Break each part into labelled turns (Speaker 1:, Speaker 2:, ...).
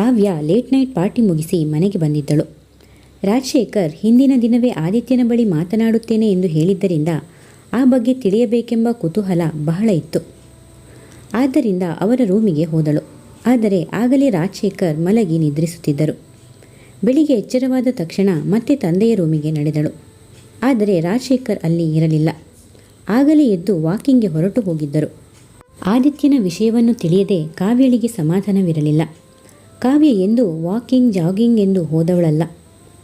Speaker 1: ಕಾವ್ಯ late night party ಮುಗಿಸಿ ಮನೆಗೆ ಬಂದಿದ್ದಳು. ರಾಜಶೇಖರ್, ಹಿಂದಿನ ದಿನವೇ ಆದಿತ್ಯನ ಬಳಿ ಮಾತನಾಡುತ್ತೇನೆ ಎಂದು ಹೇಳಿದ್ದರಿಂದ ಆ ಬಗ್ಗೆ ತಿಳಿಯಬೇಕೆಂಬ ಕುತೂಹಲ ಬಹಳ ಇತ್ತು. ಆದ್ದರಿಂದ ಅವರ ರೂಮಿಗೆ ಹೋದಳು. ಆದರೆ ಆಗಲೇ ರಾಜಶೇಖರ್ ಮಲಗಿ ನಿದ್ರಿಸುತ್ತಿದ್ದರು. ಬೆಳಿಗ್ಗೆ ಎಚ್ಚರವಾದ ತಕ್ಷಣ ಮತ್ತೆ ತಂದೆಯ ರೂಮಿಗೆ ನಡೆದಳು. ಆದರೆ ರಾಜಶೇಖರ್ ಅಲ್ಲಿ ಇರಲಿಲ್ಲ. ಆಗಲೇ ಎದ್ದು ವಾಕಿಂಗ್ಗೆ ಹೊರಟು ಹೋಗಿದ್ದರು. ಆದಿತ್ಯನ ವಿಷಯವನ್ನು ತಿಳಿಯದೆ ಕಾವ್ಯಳಿಗೆ ಸಮಾಧಾನವಿರಲಿಲ್ಲ. ಕಾವ್ಯ ಎಂದು ವಾಕಿಂಗ್ ಜಾಗಿಂಗ್ ಎಂದು ಹೋದವಳಲ್ಲ.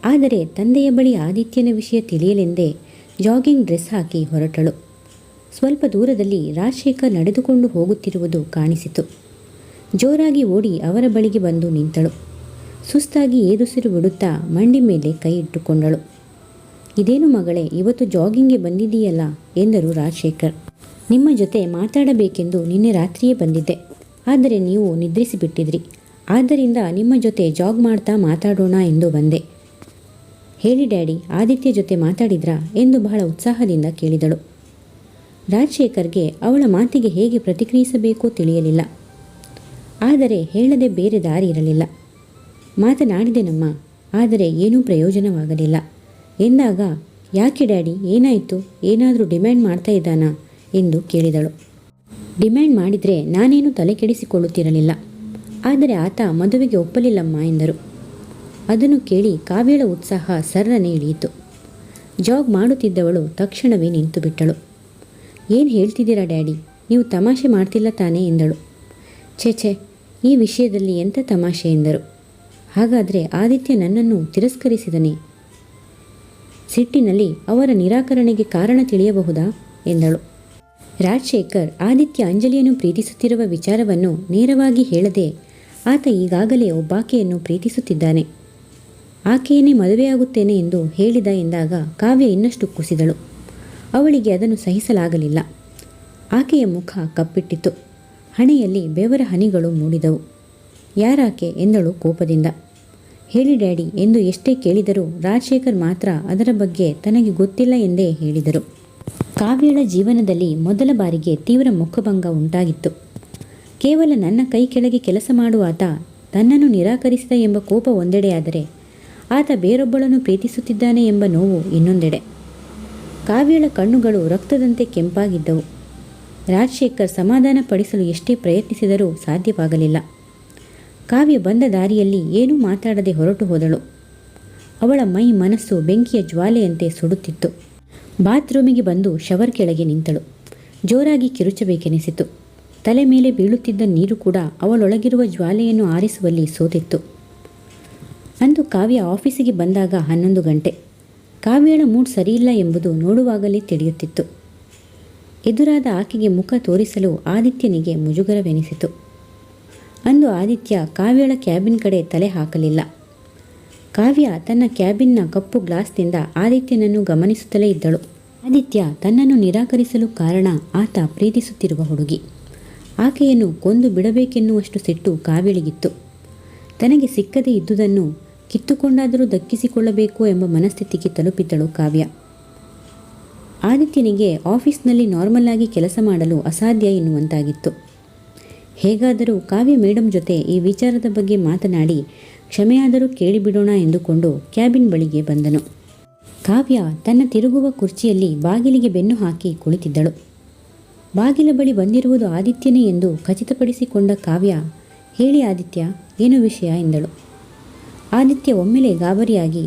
Speaker 1: ಆದರೆ ತಂದೆಯ ಬಳಿ ಆದಿತ್ಯನ ವಿಷಯ ತಿಳಿಯಲೆಂದೇ ಜಾಗಿಂಗ್ ಡ್ರೆಸ್ ಹಾಕಿ ಹೊರಟಳು. ಸ್ವಲ್ಪ ದೂರದಲ್ಲಿ ರಾಜಶೇಖರ್ ನಡೆದುಕೊಂಡು ಹೋಗುತ್ತಿರುವುದು ಕಾಣಿಸಿತು. ಜೋರಾಗಿ ಓಡಿ ಅವರ ಬಳಿಗೆ ಬಂದು ನಿಂತಳು. ಸುಸ್ತಾಗಿ ಏದುಸಿರು ಬಿಡುತ್ತಾ ಮಂಡಿ ಮೇಲೆ ಕೈ ಇಟ್ಟುಕೊಂಡಳು. ಇದೇನು ಮಗಳೇ, ಇವತ್ತು ಜಾಗಿಂಗ್ಗೆ ಬಂದಿದೆಯಲ್ಲ ಎಂದರು ರಾಜಶೇಖರ್. ನಿಮ್ಮ ಜೊತೆ ಮಾತಾಡಬೇಕೆಂದು ನಿನ್ನೆ ರಾತ್ರಿಯೇ ಬಂದಿದ್ದೆ. ಆದರೆ ನೀವು ನಿದ್ರಿಸಿಬಿಟ್ಟಿದ್ರಿ. ಆದ್ದರಿಂದ ನಿಮ್ಮ ಜೊತೆ ಜಾಗ್ ಮಾಡ್ತಾ ಮಾತಾಡೋಣ ಎಂದು ಬಂದೆ. ಹೇಳಿ, ಡ್ಯಾಡಿ, ಆದಿತ್ಯ ಜೊತೆ ಮಾತಾಡಿದ್ರಾ ಎಂದು ಬಹಳ ಉತ್ಸಾಹದಿಂದ ಕೇಳಿದಳು. ರಾಜಶೇಖರ್ಗೆ ಅವಳ ಮಾತಿಗೆ ಹೇಗೆ ಪ್ರತಿಕ್ರಿಯಿಸಬೇಕೋ ತಿಳಿಯಲಿಲ್ಲ. ಆದರೆ ಹೇಳದೆ ಬೇರೆ ದಾರಿ ಇರಲಿಲ್ಲ. ಮಾತನಾಡಿದೆನಮ್ಮ ಆದರೆ ಏನೂ ಪ್ರಯೋಜನವಾಗಲಿಲ್ಲ. ಎಂದಾಗ, ಯಾಕೆ ಡ್ಯಾಡಿ, ಏನಾಯಿತು? ಏನಾದರೂ ಡಿಮ್ಯಾಂಡ್ ಮಾಡ್ತಾ ಇದ್ದಾನಾ? ಎಂದು ಕೇಳಿದಳು. ಡಿಮ್ಯಾಂಡ್ ಮಾಡಿದರೆ ನಾನೇನು ತಲೆ ಕೆಡಿಸಿಕೊಳ್ಳುತ್ತಿರಲಿಲ್ಲ ಆದರೆ ಆತ ಮದುವೆಗೆ ಒಪ್ಪಲಿಲ್ಲಮ್ಮ ಎಂದರು. ಅದನ್ನು ಕೇಳಿ ಕಾವ್ಯಳ ಉತ್ಸಾಹ ಸರ್ರನೆ ಇಳಿಯಿತು. ಜಾಗ್ ಮಾಡುತ್ತಿದ್ದವಳು ತಕ್ಷಣವೇ ನಿಂತು ಬಿಟ್ಟಳು. ಏನು ಹೇಳ್ತಿದ್ದೀರಾ ಡ್ಯಾಡಿ? ನೀವು ತಮಾಷೆ ಮಾಡ್ತಿಲ್ಲ ತಾನೇ? ಎಂದಳು. ಛೇ ಛೇ, ಈ ವಿಷಯದಲ್ಲಿ ಎಂಥ ತಮಾಷೆ? ಎಂದರು. ಹಾಗಾದರೆ ಆದಿತ್ಯ ನನ್ನನ್ನು ತಿರಸ್ಕರಿಸಿದನೇ? ಸಿಟ್ಟಿನಲ್ಲಿ ಅವರ ನಿರಾಕರಣೆಗೆ ಕಾರಣ ತಿಳಿಯಬಹುದಾ? ಎಂದಳು. ರಾಜಶೇಖರ್ ಆದಿತ್ಯ ಅಂಜಲಿಯನ್ನು ಪ್ರೀತಿಸುತ್ತಿರುವ ವಿಚಾರವನ್ನು ನೇರವಾಗಿ ಹೇಳದೆ ಆತ ಈಗಾಗಲೇ ಒಬ್ಬಾಕೆಯನ್ನು ಪ್ರೀತಿಸುತ್ತಿದ್ದಾನೆ. ಆಕೆಯನ್ನೇ ಮದುವೆಯಾಗುತ್ತೇನೆ ಎಂದು ಹೇಳಿದ ಎಂದಾಗ ಕಾವ್ಯ ಇನ್ನಷ್ಟು ಕುಸಿದಳು. ಅವಳಿಗೆ ಅದನ್ನು ಸಹಿಸಲಾಗಲಿಲ್ಲ. ಆಕೆಯ ಮುಖ ಕಪ್ಪಿಟ್ಟಿತು ಹಣೆಯಲ್ಲಿ ಬೆವರ ಹನಿಗಳು ಮೂಡಿದವು. ಯಾರಾಕೆ ಎಂದಳು ಕೋಪದಿಂದ. ಹೇಳಿ ಡ್ಯಾಡಿ, ಎಂದು ಎಷ್ಟೇ ಕೇಳಿದರೂ ರಾಜಶೇಖರ್ ಮಾತ್ರ ಅದರ ಬಗ್ಗೆ ತನಗೆ ಗೊತ್ತಿಲ್ಲ ಎಂದೇ ಹೇಳಿದರು. ಕಾವ್ಯಳ ಜೀವನದಲ್ಲಿ ಮೊದಲ ಬಾರಿಗೆ ತೀವ್ರ ಮುಖಭಂಗ ಉಂಟಾಗಿತ್ತು. ಕೇವಲ ನನ್ನ ಕೈ ಕೆಳಗೆ ಕೆಲಸ ಮಾಡುವ ಆತ ತನ್ನನ್ನು ನಿರಾಕರಿಸಿದ ಎಂಬ ಕೋಪ ಒಂದೆಡೆಯಾದರೆ ಆತ ಬೇರೊಬ್ಬಳನ್ನು ಪ್ರೀತಿಸುತ್ತಿದ್ದಾನೆ ಎಂಬ ನೋವು ಇನ್ನೊಂದೆಡೆ. ಕಾವ್ಯಳ ಕಣ್ಣುಗಳು ರಕ್ತದಂತೆ ಕೆಂಪಾಗಿದ್ದವು. ರಾಜಶೇಖರ್ ಸಮಾಧಾನ ಪಡಿಸಲು ಎಷ್ಟೇ ಪ್ರಯತ್ನಿಸಿದರೂ ಸಾಧ್ಯವಾಗಲಿಲ್ಲ. ಕಾವ್ಯ ಬಂದ ದಾರಿಯಲ್ಲಿ ಏನೂ ಮಾತಾಡದೆ ಹೊರಟು ಹೋದಳು. ಅವಳ ಮೈ ಮನಸ್ಸು ಬೆಂಕಿಯ ಜ್ವಾಲೆಯಂತೆ ಸುಡುತ್ತಿತ್ತು. ಬಾತ್ರೂಮಿಗೆ ಬಂದು ಶವರ್ ಕೆಳಗೆ ನಿಂತಳು. ಜೋರಾಗಿ ಕಿರುಚಬೇಕೆನಿಸಿತು. ತಲೆ ಮೇಲೆ ಬೀಳುತ್ತಿದ್ದ ನೀರು ಕೂಡ ಅವಳೊಳಗಿರುವ ಜ್ವಾಲೆಯನ್ನು ಆರಿಸುವಲ್ಲಿ ಸೋತಿತ್ತು. ಅಂದು ಕಾವ್ಯ ಆಫೀಸಿಗೆ ಬಂದಾಗ ಹನ್ನೊಂದು ಗಂಟೆ. ಕಾವ್ಯಳ ಮೂಡ್ ಸರಿಯಿಲ್ಲ ಎಂಬುದು ನೋಡುವಾಗಲೇ ತಿಳಿಯುತ್ತಿತ್ತು. ಎದುರಾದ ಆಕೆಗೆ ಮುಖ ತೋರಿಸಲು ಆದಿತ್ಯನಿಗೆ ಮುಜುಗರವೆನಿಸಿತು. ಅಂದು ಆದಿತ್ಯ ಕಾವ್ಯಳ ಕ್ಯಾಬಿನ್ ಕಡೆ ತಲೆ ಹಾಕಲಿಲ್ಲ. ಕಾವ್ಯ ತನ್ನ ಕ್ಯಾಬಿನ್ನ ಕಪ್ಪು ಗ್ಲಾಸ್ನಿಂದ ಆದಿತ್ಯನನ್ನು ಗಮನಿಸುತ್ತಲೇ ಇದ್ದಳು. ಆದಿತ್ಯ ತನ್ನನ್ನು ನಿರಾಕರಿಸಲು ಕಾರಣ ಆತ ಪ್ರೀತಿಸುತ್ತಿರುವ ಹುಡುಗಿ. ಆಕೆಯನ್ನು ಕೊಂದು ಬಿಡಬೇಕೆನ್ನುವಷ್ಟು ಸಿಟ್ಟು ಕಾವಿಳಿಗಿತ್ತು. ತನಗೆ ಸಿಕ್ಕದೇ ಇದ್ದುದನ್ನು ಕಿತ್ತುಕೊಂಡಾದರೂ ದಕ್ಕಿಸಿಕೊಳ್ಳಬೇಕು ಎಂಬ ಮನಸ್ಥಿತಿಗೆ ತಲುಪಿದ್ದಳು ಕಾವ್ಯ. ಆದಿತ್ಯನಿಗೆ ಆಫೀಸ್ನಲ್ಲಿ ನಾರ್ಮಲ್ ಆಗಿ ಕೆಲಸ ಮಾಡಲು ಅಸಾಧ್ಯ ಎನ್ನುವಂತಾಗಿತ್ತು. ಹೇಗಾದರೂ ಕಾವ್ಯ ಮೇಡಮ್ ಜೊತೆ ಈ ವಿಚಾರದ ಬಗ್ಗೆ ಮಾತನಾಡಿ ಕ್ಷಮೆಯಾದರೂ ಕೇಳಿಬಿಡೋಣ ಎಂದುಕೊಂಡು ಕ್ಯಾಬಿನ್ ಬಳಿಗೆ ಬಂದನು. ಕಾವ್ಯ ತನ್ನ ತಿರುಗುವ ಕುರ್ಚಿಯಲ್ಲಿ ಬಾಗಿಲಿಗೆ ಬೆನ್ನು ಹಾಕಿ ಕುಳಿತಿದ್ದಳು. ಬಾಗಿಲ ಬಳಿ ಬಂದಿರುವುದು ಆದಿತ್ಯನೇ ಎಂದು ಖಚಿತಪಡಿಸಿಕೊಂಡ ಕಾವ್ಯ, ಹೇಳಿ ಆದಿತ್ಯ, ಏನು ವಿಷಯ ಎಂದಳು. ಆದಿತ್ಯ ಒಮ್ಮೆಲೆ ಗಾಬರಿಯಾಗಿ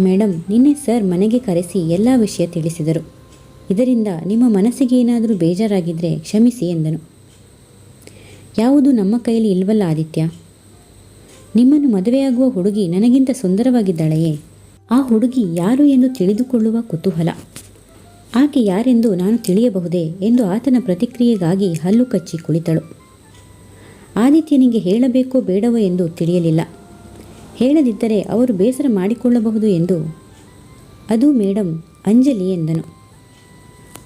Speaker 1: ಮೇಡಮ್ ನಿನ್ನೆ ಸರ್ ಮನೆಗೆ ಕರೆಸಿ ಎಲ್ಲ ವಿಷಯ ತಿಳಿಸಿದರು. ಇದರಿಂದ ನಿಮ್ಮ ಮನಸ್ಸಿಗೆ ಏನಾದರೂ ಬೇಜಾರಾಗಿದ್ದರೆ ಕ್ಷಮಿಸಿ ಎಂದನು. ಯಾವುದು ನಮ್ಮ ಕೈಯಲ್ಲಿ ಇಲ್ವಲ್ಲ ಆದಿತ್ಯ. ನಿಮ್ಮನ್ನು ಮದುವೆಯಾಗುವ ಹುಡುಗಿ ನನಗಿಂತ ಸುಂದರವಾಗಿದ್ದಾಳೆಯೇ? ಆ ಹುಡುಗಿ ಯಾರು ಎಂದು ತಿಳಿದುಕೊಳ್ಳುವ ಕುತೂಹಲ. ಆಕೆ ಯಾರೆಂದು ನಾನು ತಿಳಿಯಬಹುದೇ ಎಂದು ಆತನ ಪ್ರತಿಕ್ರಿಯೆಗಾಗಿ ಹಲ್ಲು ಕಚ್ಚಿ ಕುಳಿತಳು. ಆದಿತ್ಯನಿಗೆ ಹೇಳಬೇಕೋ ಬೇಡವೋ ಎಂದು ತಿಳಿಯಲಿಲ್ಲ. ಹೇಳದಿದ್ದರೆ ಅವರು ಬೇಸರ ಮಾಡಿಕೊಳ್ಳಬಹುದು ಎಂದು. ಅದು ಮೇಡಮ್ ಅಂಜಲಿ ಎಂದನು.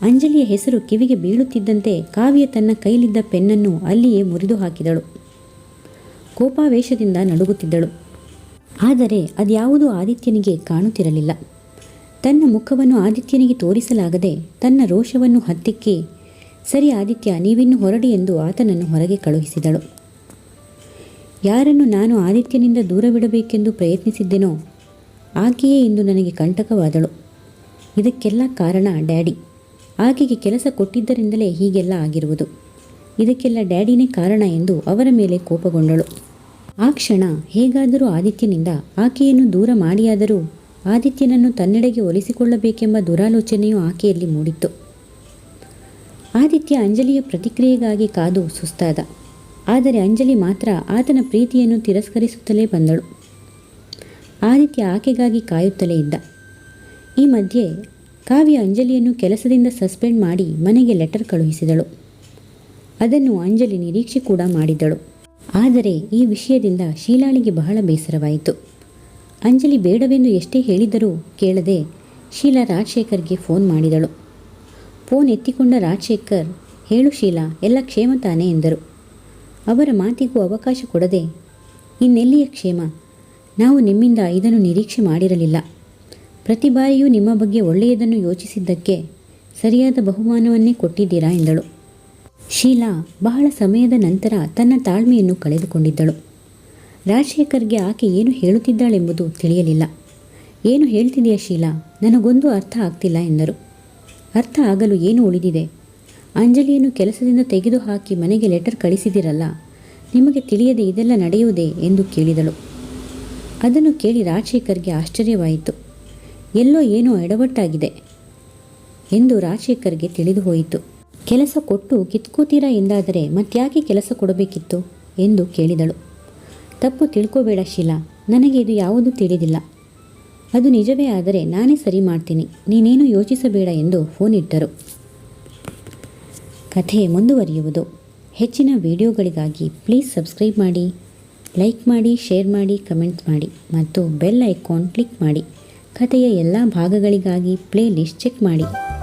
Speaker 1: ಅಂಜಲಿಯ ಹೆಸರು ಕಿವಿಗೆ ಬೀಳುತ್ತಿದ್ದಂತೆ ಕಾವ್ಯ ತನ್ನ ಕೈಲಿದ್ದ ಪೆನ್ನನ್ನು ಅಲ್ಲಿಯೇ ಮುರಿದು ಹಾಕಿದಳು. ಕೋಪಾವೇಶದಿಂದ ನಡುಗುತ್ತಿದ್ದಳು. ಆದರೆ ಅದ್ಯಾವುದೂ ಆದಿತ್ಯನಿಗೆ ಕಾಣುತ್ತಿರಲಿಲ್ಲ. ತನ್ನ ಮುಖವನ್ನು ಆದಿತ್ಯನಿಗೆ ತೋರಿಸಲಾಗದೆ ತನ್ನ ರೋಷವನ್ನು ಹತ್ತಿಕ್ಕಿ, ಸರಿ ಆದಿತ್ಯ, ನೀವಿನ್ನು ಹೊರಡಿ ಎಂದು ಆತನನ್ನು ಹೊರಗೆ ಕಳುಹಿಸಿದಳು. ಯಾರನ್ನು ನಾನು ಆದಿತ್ಯನಿಂದ ದೂರವಿಡಬೇಕೆಂದು ಪ್ರಯತ್ನಿಸಿದ್ದೆನೋ, ಆಕೆಯೇ ಇಂದು ನನಗೆ ಕಂಟಕವಾದಳು. ಇದಕ್ಕೆಲ್ಲ ಕಾರಣ ಡ್ಯಾಡಿ. ಆಕೆಗೆ ಕೆಲಸ ಕೊಟ್ಟಿದ್ದರಿಂದಲೇ ಹೀಗೆಲ್ಲ ಆಗಿರುವುದು. ಇದಕ್ಕೆಲ್ಲ ಡ್ಯಾಡಿನೇ ಕಾರಣ ಎಂದು ಅವರ ಮೇಲೆ ಕೋಪಗೊಂಡಳು. ಆ ಕ್ಷಣ ಹೇಗಾದರೂ ಆದಿತ್ಯನಿಂದ ಆಕೆಯನ್ನು ದೂರ ಮಾಡಿಯಾದರೂ ಆದಿತ್ಯನನ್ನು ತನ್ನೆಡೆಗೆ ಒಲಿಸಿಕೊಳ್ಳಬೇಕೆಂಬ ದುರಾಲೋಚನೆಯು ಆಕೆಯಲ್ಲಿ ಮೂಡಿತ್ತು. ಆದಿತ್ಯ ಅಂಜಲಿಯ ಪ್ರತಿಕ್ರಿಯೆಗಾಗಿ ಕಾದು ಸುಸ್ತಾದ. ಆದರೆ ಅಂಜಲಿ ಮಾತ್ರ ಆತನ ಪ್ರೀತಿಯನ್ನು ತಿರಸ್ಕರಿಸುತ್ತಲೇ ಬಂದಳು. ಆದಿತ್ಯ ಆಕೆಗಾಗಿ ಕಾಯುತ್ತಲೇ ಇದ್ದ. ಈ ಮಧ್ಯೆ ಕಾವ್ಯ ಅಂಜಲಿಯನ್ನು ಕೆಲಸದಿಂದ ಸಸ್ಪೆಂಡ್ ಮಾಡಿ ಮನೆಗೆ ಲೆಟರ್ ಕಳುಹಿಸಿದಳು. ಅದನ್ನು ಅಂಜಲಿ ನಿರೀಕ್ಷೆ ಕೂಡ ಮಾಡಿದ್ದಳು. ಆದರೆ ಈ ವಿಷಯದಿಂದ ಶೀಲಾಳಿಗೆ ಬಹಳ ಬೇಸರವಾಯಿತು. ಅಂಜಲಿ ಬೇಡವೆಂದು ಎಷ್ಟೇ ಹೇಳಿದರೂ ಕೇಳದೆ ಶೀಲಾ ರಾಜಶೇಖರ್ಗೆ ಫೋನ್ ಮಾಡಿದಳು. ಫೋನ್ ಎತ್ತಿಕೊಂಡ ರಾಜಶೇಖರ್, ಹೇಳು ಶೀಲಾ, ಎಲ್ಲ ಕ್ಷೇಮ ತಾನೇ ಎಂದರು. ಅವರ ಮಾತಿಗೂ ಅವಕಾಶ ಕೊಡದೆ, ಇನ್ನೆಲ್ಲಿಯ ಕ್ಷೇಮ? ನಾವು ನಿಮ್ಮಿಂದ ಇದನ್ನು ನಿರೀಕ್ಷೆ ಮಾಡಿರಲಿಲ್ಲ. ಪ್ರತಿ ಬಾರಿಯೂ ನಿಮ್ಮ ಬಗ್ಗೆ ಒಳ್ಳೆಯದನ್ನು ಯೋಚಿಸಿದ್ದಕ್ಕೆ ಸರಿಯಾದ ಬಹುಮಾನವನ್ನೇ ಕೊಟ್ಟಿದ್ದೀರಾ ಎಂದಳು. ಶೀಲಾ ಬಹಳ ಸಮಯದ ನಂತರ ತನ್ನ ತಾಳ್ಮೆಯನ್ನು ಕಳೆದುಕೊಂಡಿದ್ದಳು. ರಾಜಶೇಖರ್ಗೆ ಆಕೆ ಏನು ಹೇಳುತ್ತಿದ್ದಾಳೆಂಬುದು ತಿಳಿಯಲಿಲ್ಲ. ಏನು ಹೇಳ್ತಿದೆಯಾ ಶೀಲಾ? ನನಗೊಂದು ಅರ್ಥ ಆಗ್ತಿಲ್ಲ ಎಂದರು. ಅರ್ಥ ಆಗಲು ಏನು ಉಳಿದಿದೆ? ಅಂಜಲಿಯನ್ನು ಕೆಲಸದಿಂದ ತೆಗೆದುಹಾಕಿ ಮನೆಗೆ ಲೆಟರ್ ಕಳಿಸಿದಿರಲ್ಲ ನಿಮಗೆ ತಿಳಿಯದೆ ಇದೆಲ್ಲ ನಡೆಯುವುದೇ? ಎಂದು ಕೇಳಿದಳು. ಅದನ್ನು ಕೇಳಿ ರಾಜಶೇಖರ್ಗೆ ಆಶ್ಚರ್ಯವಾಯಿತು. ಎಲ್ಲೋ ಏನೋ ಎಡವಟ್ಟಾಗಿದೆ ಎಂದು ರಾಜಶೇಖರ್ಗೆ ತಿಳಿದು ಹೋಯಿತು ಕೆಲಸ ಕೊಟ್ಟು ಕಿತ್ಕೋತೀರಾ ಎಂದಾದರೆ ಮತ್ಯಾಕೆ ಕೆಲಸ ಕೊಡಬೇಕಿತ್ತು? ಎಂದು ಕೇಳಿದಳು. ತಪ್ಪು ತಿಳ್ಕೋಬೇಡ ಶೀಲಾ. ನನಗೆ ಇದು ಯಾವುದೂ ತಿಳಿದಿಲ್ಲ. ಅದು ನಿಜವೇ ಆದರೆ ನಾನೇ ಸರಿ ಮಾಡ್ತೀನಿ. ನೀನೇನು ಯೋಚಿಸಬೇಡ ಎಂದು ಫೋನ್ ಇಟ್ಟರು. ಕಥೆ ಮುಂದುವರಿಯುವುದು. ಹೆಚ್ಚಿನ ವಿಡಿಯೋಗಳಿಗಾಗಿ ಪ್ಲೀಸ್ ಸಬ್ಸ್ಕ್ರೈಬ್ ಮಾಡಿ ಲೈಕ್ ಮಾಡಿ ಶೇರ್ ಮಾಡಿ ಕಮೆಂಟ್ಸ್ ಮಾಡಿ ಮತ್ತು ಬೆಲ್ ಐಕಾನ್ ಕ್ಲಿಕ್ ಮಾಡಿ. ಕಥೆಯ ಎಲ್ಲ ಭಾಗಗಳಿಗಾಗಿ ಪ್ಲೇ ಲಿಸ್ಟ್ ಚೆಕ್ ಮಾಡಿ.